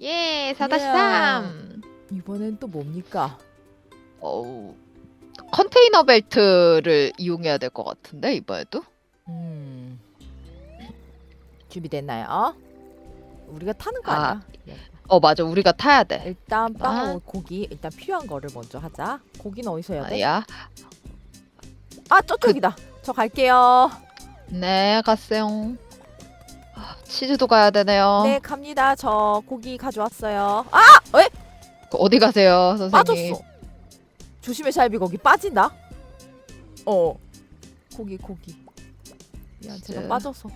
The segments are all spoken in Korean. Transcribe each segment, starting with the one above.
예, 4-3. 이번엔 또 뭡니까? 어우. 컨테이너 벨트를 이용해야 될 것 같은데 이번에도? 음. 준비됐나요? 우리가 타는 거 아, 아니야? 예. 어 맞아 우리가 타야 돼. 일단 빵 아. 고기 일단 필요한 거를 먼저 하자. 고기는 어디서 해야 돼? 아야. 아 저쪽이다. 저 갈게요. 네 갔어요. 아, 치즈도 가야 되네요. 네 갑니다. 저 고기 가져왔어요. 아 그 어디 가세요 선생님? 빠졌어. 조심해 샬비 거기 빠진다. 어 고기 고기. 미안 제가 치즈. 빠져서.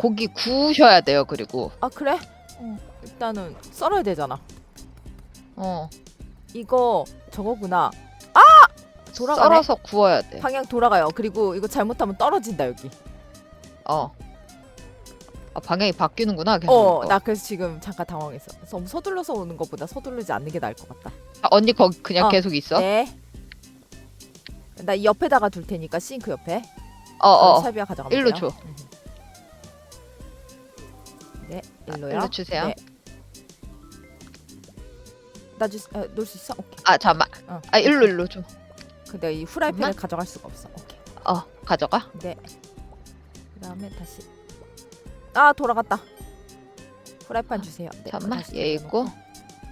고기 구우셔야 돼요 그리고. 아 그래? 어 일단은 썰어야 되잖아. 어. 이거 저거구나. 아 돌아가네. 썰어서 구워야 돼. 방향 돌아가요. 그리고 이거 잘못하면 떨어진다 여기. 어. 아 방향이 바뀌는구나. 계속. 어, 나 그래서 지금 잠깐 당황했어. 너무 서둘러서 오는 것보다 서두르지 않는 게 나을 것 같다. 아, 언니 거기 그냥 어. 계속 있어? 네. 나 이 옆에다가 둘 테니까 싱크 옆에. 어 어. 샤비아 가져가면 일로 돼요. 줘. 음. 네, 아, 일로요. 일로 주세요. 네. 나주 어, 수 있어? 오케이. 아 잠만. 어. 아 일로 일로 줘. 근데 이 후라이팬을 잠깐만. 가져갈 수가 없어. 오케이. 어 가져가. 네. 그다음에 다시. 아 돌아갔다. 후라이팬 주세요. 네, 잠만 얘 있고.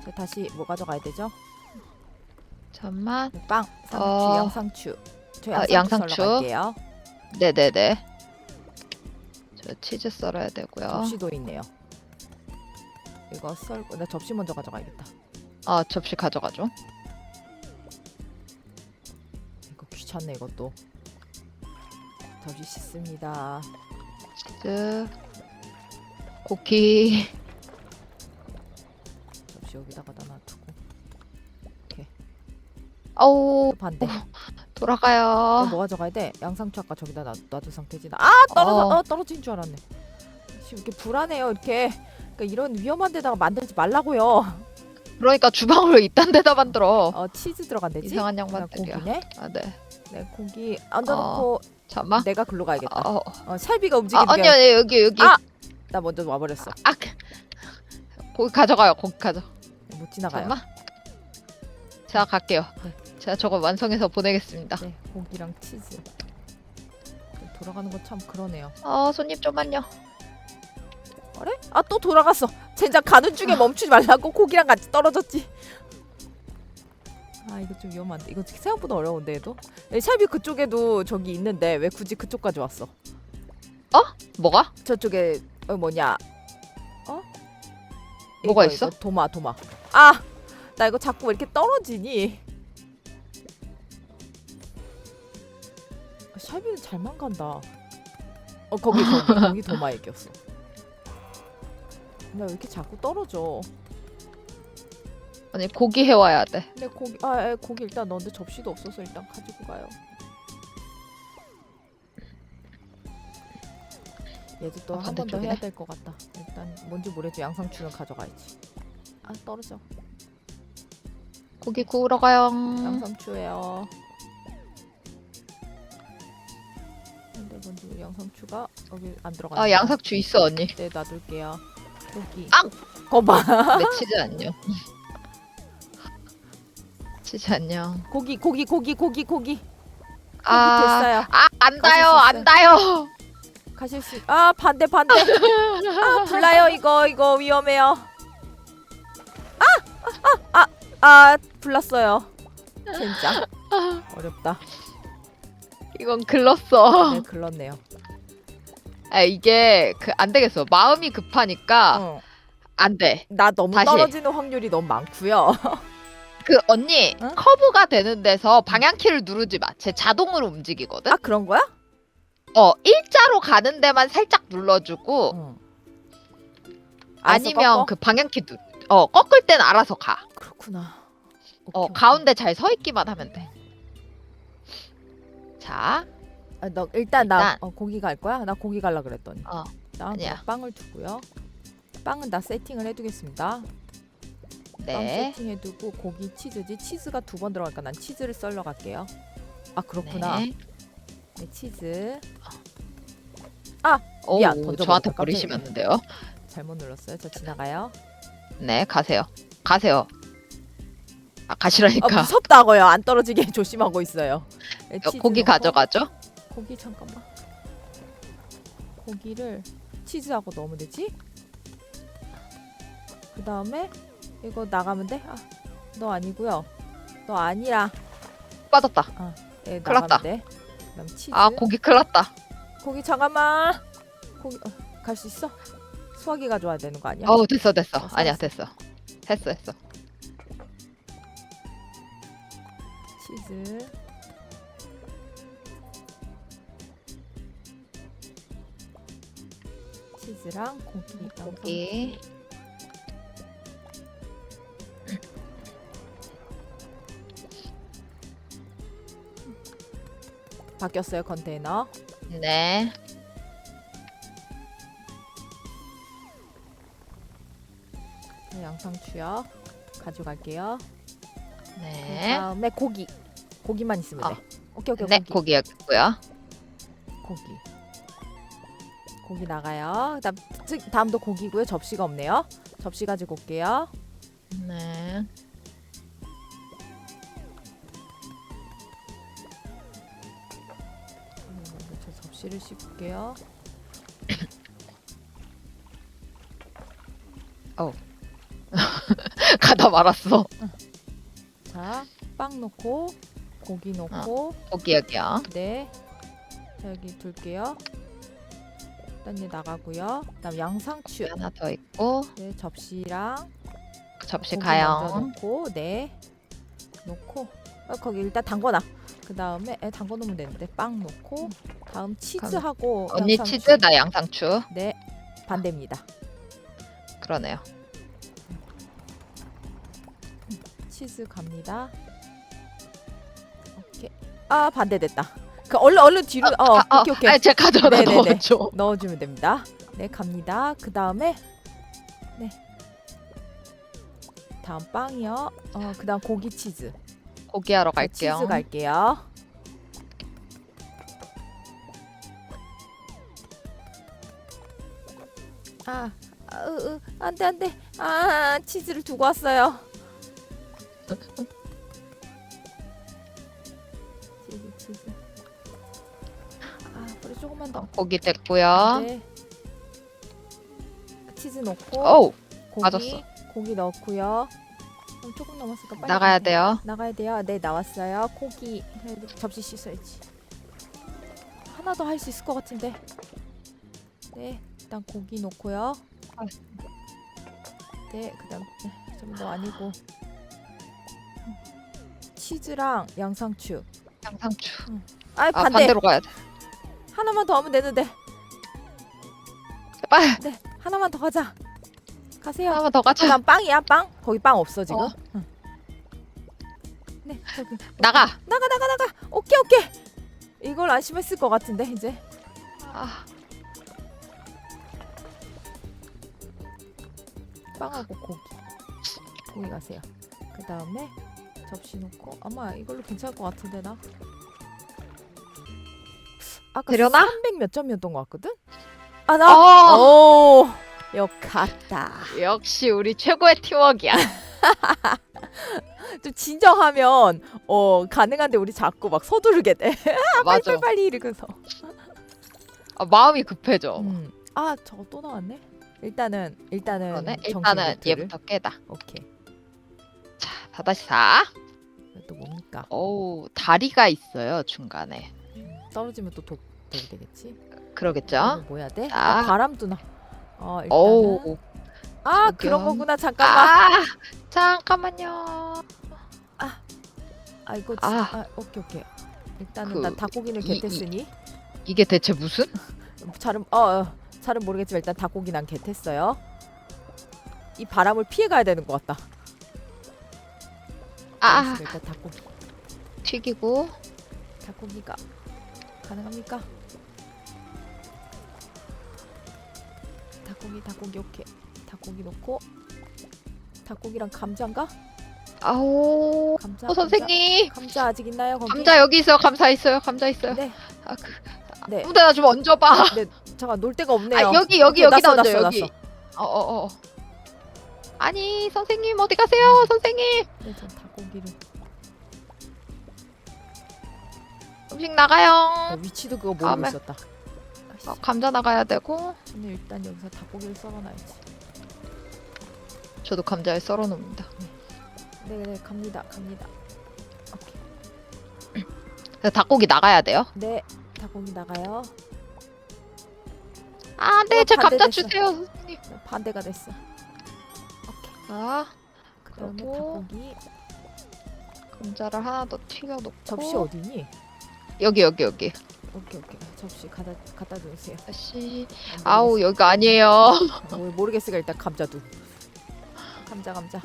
저 다시 뭐 가져가야 되죠? 잠만. 네, 빵, 상추, 어. 양상추. 저 아, 양상추, 양상추. 썰러 갈게요. 네네네. 저 치즈 썰어야 되고요. 접시도 있네요. 이거 썰고 나 접시 먼저 가져가야겠다. 아 접시 가져가죠. 이거 귀찮네 이것도. 접시 씻습니다. 치즈. 고기. 접시 여기다가 다 놔두고. 또 반대. 돌아가요. 이거 뭐 가져가야 돼? 양상추 아까 저기다 놔, 놔둔 상태지. 나- 아 떨어져. 어. 어. 떨어진 줄 알았네. 지금 이렇게 불안해요. 이렇게 그러니까 이런 위험한 데다가 만들지 말라고요. 그러니까 주방으로 이딴 데다 만들어. 어 치즈 들어간대지. 이상한 나 양반들이야. 고기네. 아 네. 네 고기 얹어놓고 잠만. 내가 글로 가야겠다. 어, 어. 어, 샬비가 아 움직이는 언니 게 언니 여기 여기. 아! 나 먼저 와버렸어. 아, 고기 가져가요. 고기 가져. 못 지나가요. 잠만. 제가 갈게요. 네. 제가 저거 완성해서 보내겠습니다. 네, 고기랑 치즈. 돌아가는 거참 그러네요. 어 손님 좀만요. 그래? 아 또 돌아갔어. 젠장 가는 중에 멈추지 말라고 고기랑 같이 떨어졌지. 아 이거 좀 위험한데 이거 생각보다 어려운데 얘도. 네, 샬비 그쪽에도 저기 있는데 왜 굳이 그쪽까지 왔어? 뭐가? 저쪽에 어, 뭐냐? 어? 뭐가 이거, 있어? 이거 도마 도마. 아! 나 이거 자꾸 왜 이렇게 떨어지니? 아, 샬비는 잘만 간다. 어 거기 거기 거기 도마 얘기였어. 나 왜 이렇게 자꾸 떨어져? 아니 고기 해와야 돼. 근데 고기 아 에, 고기 일단 넣는데 접시도 없어서 일단 가지고 가요. 얘도 또 아, 한번더 반대쪽이네. 해야 될 것 같다. 일단 뭔지 모르지 양상추는 가져가야지. 아 떨어져. 고기 구우러 가요. 양상추예요. 근데 먼저 우리 양상추가 여기 안 들어가. 아 양상추 있어 언니. 네 놔둘게요. 여기. 아! 거봐. 내 치즈 안녕. 치즈 안녕. 고기 고기 고기 고기 고기. 고기 아, 됐어요. 아 안다요. 안다요. 가실 수. 아 반대 반대. 아 불나요 이거 이거 위험해요. 아아아 아, 아, 불났어요. 진짜 어렵다. 이건 글렀어. 네 글렀네요. 아 이게 그 안 되겠어. 마음이 급하니까 어. 안 돼. 나 너무 다시. 떨어지는 확률이 너무 많고요. 그 언니 응? 커브가 되는 데서 방향키를 누르지 마. 제 자동으로 움직이거든. 아 그런 거야? 어 일자로 가는 데만 살짝 눌러주고 응. 알았어, 아니면 꺾어? 그 방향키 누. 어 꺾을 땐 알아서 가. 그렇구나. 어 오케이, 오케이. 가운데 잘 서 있기만 하면 돼. 자, 아, 너 일단, 나 일단. 어, 고기 갈 거야? 나 고기 갈라 그랬더니. 어 나 아니야. 빵을 두고요. 빵은 다 세팅을 해두겠습니다. 빵 네. 세팅해두고 고기 치즈지 치즈가 두 번 들어가니까 난 치즈를 썰러 갈게요. 아 그렇구나. 네. 네, 치즈 오, 미안, 던져버렸다. 저한테. 버리시면 안 돼요. 잘못 눌렀어요. 저 지나가요. 네, 가세요. 가세요. 아, 아, 가시라니까. 무섭다고요. 안 떨어지게 조심하고 있어요. 네, 어, 치즈 고기 넣고. 가져가죠? 고기 잠깐만. 고기를 치즈하고 넣으면 되지? 그 다음에 이거 나가면 돼? 아, 너 아니고요. 너 아니야. 빠졌다. 예, 큰일 났다. 나가면 돼. 그다음 치즈. 아, 고기 큰일 났다. 고기 잠깐만. 고기 어, 갈 수 있어? 수화기 가져와야 되는 거 아니야? 어우, 됐어, 됐어. 어, 아니야. 됐어. 됐어, 됐어. 치즈. 치즈랑 고기. 고기. 바뀌었어요 컨테이너. 네. 네, 양상추요. 가져갈게요. 네. 그다음에 고기. 고기만 있으면 돼. 어. 오케이 오케이 네, 고기. 고기 여기. 고기. 고기 나가요. 그다음 즉 다음도 고기고요. 접시가 없네요. 접시 가지고 올게요. 접시를 씻을게요. 가다 말았어. 자, 빵 넣고 고기 넣고 고기 여기요. 네. 자, 여기 둘게요. 일단 얘 나가고요. 그다음 양상추. 하나 더 있고 네, 접시랑 접시 고기 먼저 가요. 넣고 네. 넣고 어, 거기 일단 담궈놔. 그 다음에 에 담궈 놓으면 되는데 빵 넣고 다음 치즈하고 언니 양상추. 치즈, 나 양상추. 네 반대입니다. 그러네요. 치즈 갑니다. 오케이. 아 반대됐다. 그 얼른 얼른 뒤로 어 아, 아, 오케이 오케이 아, 제가 가져다 네네네. 넣어줘. 넣어주면 됩니다. 네 갑니다. 그 다음에 네 다음 빵이요. 어 그 다음 고기 치즈. 고기 하러 자, 갈게요. 치즈 갈게요. 아, 아, 으, 으, 안 돼 안 돼. 아, 치즈를 두고 왔어요. 치즈 치즈. 아, 뿌리 조금만 더. 고기 됐고요. 네. 치즈 넣고 어우, 고기 맞았어. 고기 넣고요. 조금 남았으니까 빨리 나가야 가세요. 돼요. 나가야 돼요. 네 나왔어요. 고기 접시 씻어야지. 하나 더 할 수 있을 것 같은데. 네 일단 고기 넣고요. 아. 네 그다음 네, 좀더 아니고 치즈랑 양상추. 양상추. 아 아, 반대. 반대로 가야 돼. 하나만 더 하면 되는데. 빨리 네 하나만 더 가자. 가세요. 하나만 더 가자. 그다음 빵이야 빵. 거기 빵 없어 지금. 어. 나가. 나가 나가 나가. 오케이 오케이. 이걸 안심했을 것 같은데 이제. 아, 빵하고 고기 고기 가세요 그 다음에 접시 놓고 아마 이걸로 괜찮을 것 같은데 나 아까 되려나? 300몇 점이었던 것 같거든 아 나 어, 오 역같다 역시 우리 최고의 팀워크야. 좀 진정하면 어 가능한데 우리 자꾸 막 서두르게 돼 맞아. 빨리 빨리 이러면서 아, 마음이 급해져. 음. 아 저거 또 나왔네 일단은 일단은 그러네. 일단은. 얘부터 깨다. 오케이 자, 4-4. 또 뭡니까 어우, 다리가 있어요, 중간에. 떨어지면 또 독, 독이 되겠지 그러겠죠? 이거 뭐 해야 돼? 자. 아, 바람도 나. 어, 일단은 어우. 아 저기요. 그런 거구나 잠깐만. 아, 잠깐만요. 아, 이거 지, 아. 아. 오케이 오케이. 일단은 그, 난 닭고기는 이- 이- 겟했으니 이게 대체 무슨? 잘은 어, 어 잘은 모르겠지만 일단 닭고기 난 겟했어요. 이 바람을 피해 가야 되는 것 같다. 아. 일단 닭고기 튀기고. 닭고기가 가능합니까? 닭고기 닭고기 오케이. 닭고기 넣고 닭고기랑 감자인가? 아오. 감자. 어, 감자. 선생님. 감자 아직 있나요 거기? 감자 여기 있어요. 감자 있어요. 감자 있어요. 네. 아, 그, 네. 아무데나 좀 얹어봐. 잠깐 놀 데가 없네요. 아, 여기, 여기, 여기다 놨어, 얹어, 여기. 놨어. 어, 어, 어. 아니, 선생님 어디 가세요, 선생님? 네, 전 닭고기를. 음식 어, 나가요. 위치도 그거 모르고 다음에. 있었다. 어, 감자 나가야 되고, 저는 일단 여기서 닭고기를 썰어놔야지. 저도 감자에 썰어 놓습니다. 네, 네, 갑니다, 갑니다. 오케이. 닭고기 나가야 돼요. 네, 닭고기 나가요. 아, 네, 어, 제 감자 반대됐어. 주세요, 선생님. 네, 반대가 됐어. 오케이. 자, 그다음에 그리고 닭고기 감자를 하나 더 튀겨 놓고. 접시 어디니? 여기, 여기, 여기. 오케이, 오케이. 접시 갖다 갖다 주세요. 다시. 안 아우. 여기가 아니에요. 뭐 모르겠으니까 일단 감자도. 감자, 감자.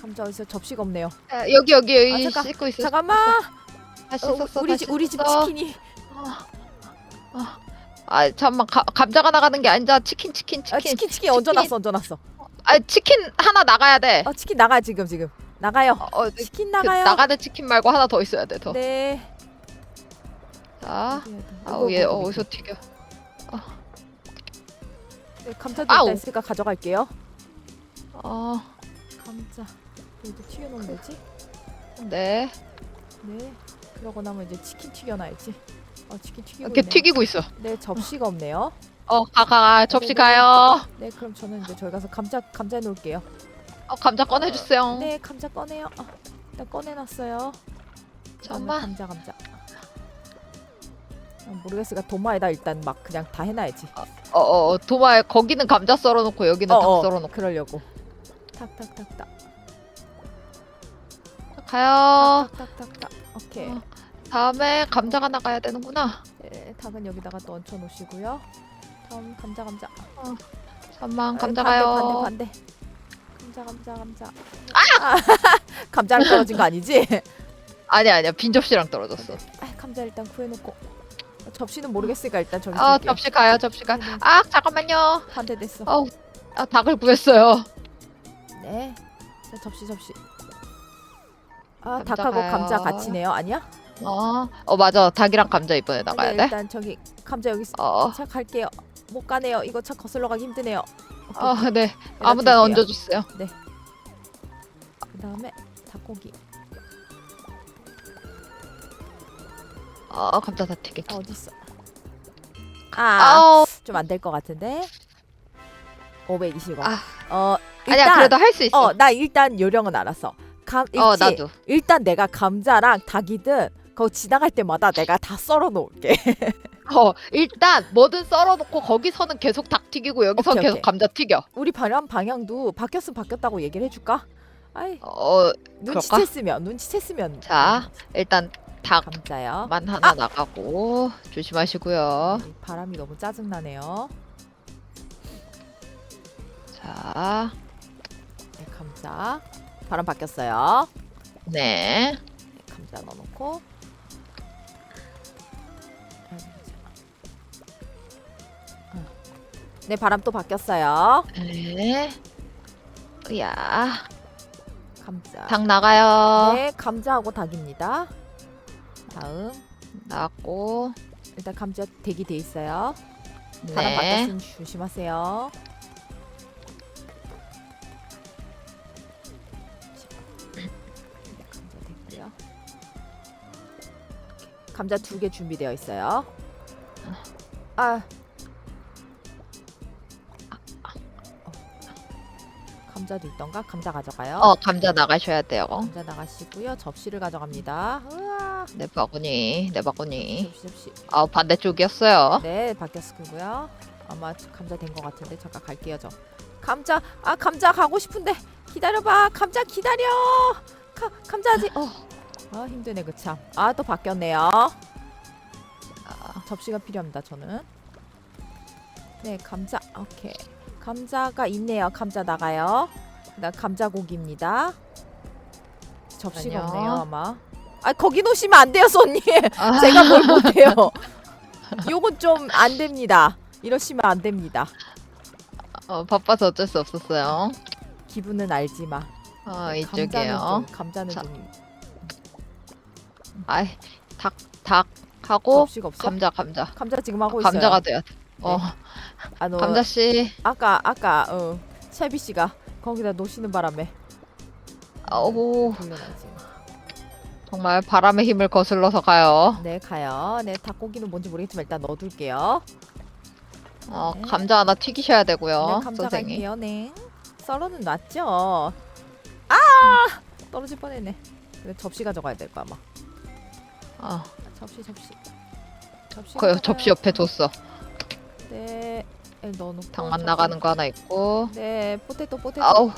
감자 어디서 접시가 없네요. 아, 여기, 여기, 여기 아, 잠깐. 씻고 있어. 잠깐만. 다시 어, 썼어, 우리 다시 집 우리 집 썼어. 치킨이 아, 잠깐만. 가, 감자가 나가는 게 아니라 치킨, 치킨, 치킨. 아, 치킨 치킨 얹어놨어 얹어놨어. 아, 치킨 하나 나가야 돼. 어 치킨 나가 지금 지금 나가요. 어, 어, 그 치킨 나가요. 나가는 치킨 말고 하나 더 있어야 돼, 더. 네. 자. 아우, 얘 어디서. 튀겨. 네, 감자도 아우. 일단 있으니까 가져갈게요. 어, 감자 여기도 튀겨놓으면 되지? 네. 네. 그러고 나면 이제 치킨 튀겨놔야지. 어 치킨 튀기고 이렇게 있네요. 튀기고 있어. 네 접시가 없네요. 어, 가, 가, 가. 접시 네, 네, 가요. 네 그럼 저는 이제 저희 가서 감자 감자 놓을게요. 어, 감자 꺼내주세요. 네 감자 꺼내요. 아, 일단 꺼내놨어요. 잠깐만. 감자 감자. 아, 모르겠으니까 도마에다 일단 막 그냥 다 해놔야지. 어, 어, 도마에 거기는 감자 썰어놓고 여기는 어, 닭 어. 썰어놓고. 그러려고. 탁탁탁탁. 가요. 탁탁탁탁. 오케이. 어. 다음에 감자가 나가야 되는구나. 네, 닭은 여기다가 또 얹혀 놓으시고요. 다음 감자 감자. 잠만 아, 감자 가요. 반대 반대. 감자 감자 감자. 아! 감자랑 떨어진 거 아니지? 아니야, 아니야. 빈 접시랑 떨어졌어. 아, 감자 일단 구해놓고. 어, 접시는 모르겠으니까 일단 저기 아, 둘게요. 접시 가요, 접시 가. 네, 네. 아, 잠깐만요. 반대 됐어. 어, 아, 닭을 구했어요. 네. 자, 접시 접시. 아 감자 닭하고 가요. 감자 같이네요. 아니야? 어, 어 맞아. 닭이랑 감자 이번에 나가야 네, 돼. 일단 저기 감자 여기. 어, 자 갈게요. 못 가네요. 이거 차 거슬러 가기 힘드네요. 오케이, 어, 네. 여기다 아무데나 둘게요. 얹어주세요. 그다음에 닭고기. 어, 감자 다. 아, 어디 있어? 아, 아우, 좀 안 될 것 같은데. 520원. 아. 어, 아니야. 일단 그래도 할 수 있어. 어, 나 일단 요령은 알았어. 감 있지? 어, 나도. 일단 내가 감자랑 닭이든 거기 지나갈 때마다 내가 다 썰어 놓을게. 어, 일단 뭐든 썰어놓고 거기서는 계속 닭 튀기고 여기서 오케이, 계속 오케이. 감자 튀겨. 우리 방향 방향도 바뀌었으면 바뀌었다고 얘기를 해 줄까? 아이, 어, 눈치챘으면 눈치챘으면. 자. 일단 닭만 감자요. 하나 나가고 조심하시고요. 이 바람이 너무 짜증 나네요. 자, 네, 감자. 바람 바뀌었어요. 네. 네, 감자 넣어놓고. 어. 네, 바람 또 바뀌었어요. 네. 야, 감자. 닭 나가요. 네, 감자하고 닭입니다. 다음 나고, 일단 감자 대기 돼 있어요. 바람 네. 바뀌었으니 조심하세요. 감자 두 개 준비되어 있어요. 아. 어. 감자도 있던가? 감자 가져가요. 어, 감자 나가셔야 돼요. 감자 나가시고요. 접시를 가져갑니다. 우와. 내 바구니, 내 바구니. 접시 접시. 아, 반대쪽이었어요. 네, 바뀌었고요. 아마 감자 된 것 같은데 잠깐 갈게요 저. 감자 아 감자 가고 싶은데 기다려봐 감자 기다려. 가, 감자지. 어. 아 힘드네 그 참. 아 또 바뀌었네요. 아, 접시가 필요합니다 저는. 네 감자 오케이. 감자가 있네요. 감자 나가요. 그다음 감자 고기입니다. 접시가 아니요. 없네요 아마. 아 거기 놓으시면 안 돼요 손님. 아, 제가 뭘 못해요. 요건 좀 안 됩니다. 이러시면 안 됩니다. 어, 바빠서 어쩔 수 없었어요. 기분은 알지만 어, 네, 감자는 이쪽이에요. 좀, 감자는 자. 좀 아이, 닭, 닭 하고 접시가 없어. 감자, 감자. 감자 지금 하고 있어요. 감자가 돼야 돼. 어 아, 너 감자 씨. 아까 아까 어 채비 씨가 거기다 놓으시는 바람에 지금. 정말 바람의 힘을 거슬러서 가요. 네 가요. 네 닭고기는 뭔지 모르겠지만 일단 넣어둘게요. 어 네. 감자 하나 튀기셔야 되고요, 네 감자 선생님. 갈게요. 네. 썰어는 놨죠. 아 떨어질 뻔했네. 그래 접시 가져가야 될 거 아마. 어, 접시 접시. 접시. 그. 접시 옆에 뒀어. 네. 에, 넣어놓고. 당만 접시. 나가는 거 하나 있고. 네 포테토 포테토. 아우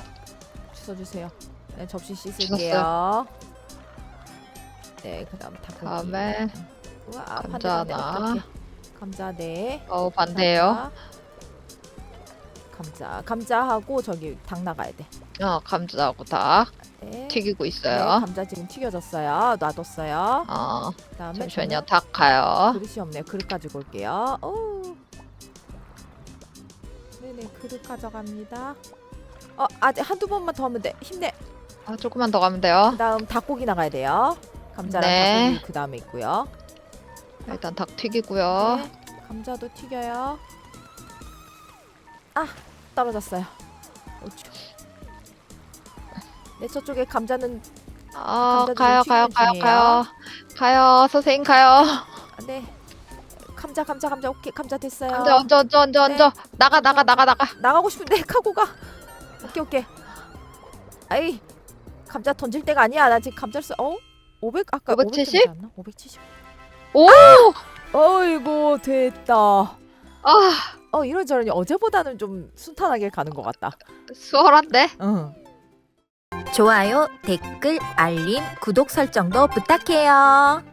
주워주세요. 네 접시 씻을게요. 네 그다음 닭고기. 다음에 우와 감자 반대 반대. 하나. 감자 네. 어 반대예요. 감자 감자하고 저기 닭 나가야 돼. 어 감자하고 다 네. 튀기고 네, 있어요. 감자 지금 튀겨졌어요. 놔뒀어요. 어 그다음에 잠시만요, 저는 닭 가요. 그릇이 없네요. 그릇 가지고 올게요. 오. 네네 그릇 가져갑니다. 어 아직 한두 번만 더 하면 돼. 힘내. 아 조금만 더 가면 돼요. 그다음 닭고기 나가야 돼요. 감자랑 네. 닭고기 그 다음에 있고요. 일단 닭 튀기고요. 네, 감자도 튀겨요. 아 떨어졌어요. 어쭈. 네 저쪽에 감자는 아 감자 가요 지금 가요 튀기는 가요 중이에요. 가요 가요 선생님 가요. 아, 네 감자 감자 감자 오케이 감자 됐어요. 얹어 얹어 얹어 얹어 네. 얹어 나가 나가 나가 나가. 나가고 싶은데 카고가 오케이 오케이. 아이 감자 던질 때가 아니야. 나 지금 감자를 써. 어? 500 아까 570? 500 570. 오! 어이구 됐다. 아 어 이런 저런 어제보다는 좀 순탄하게 가는 것 같다. 수월한데? 응. 좋아요, 댓글, 알림, 구독 설정도 부탁해요.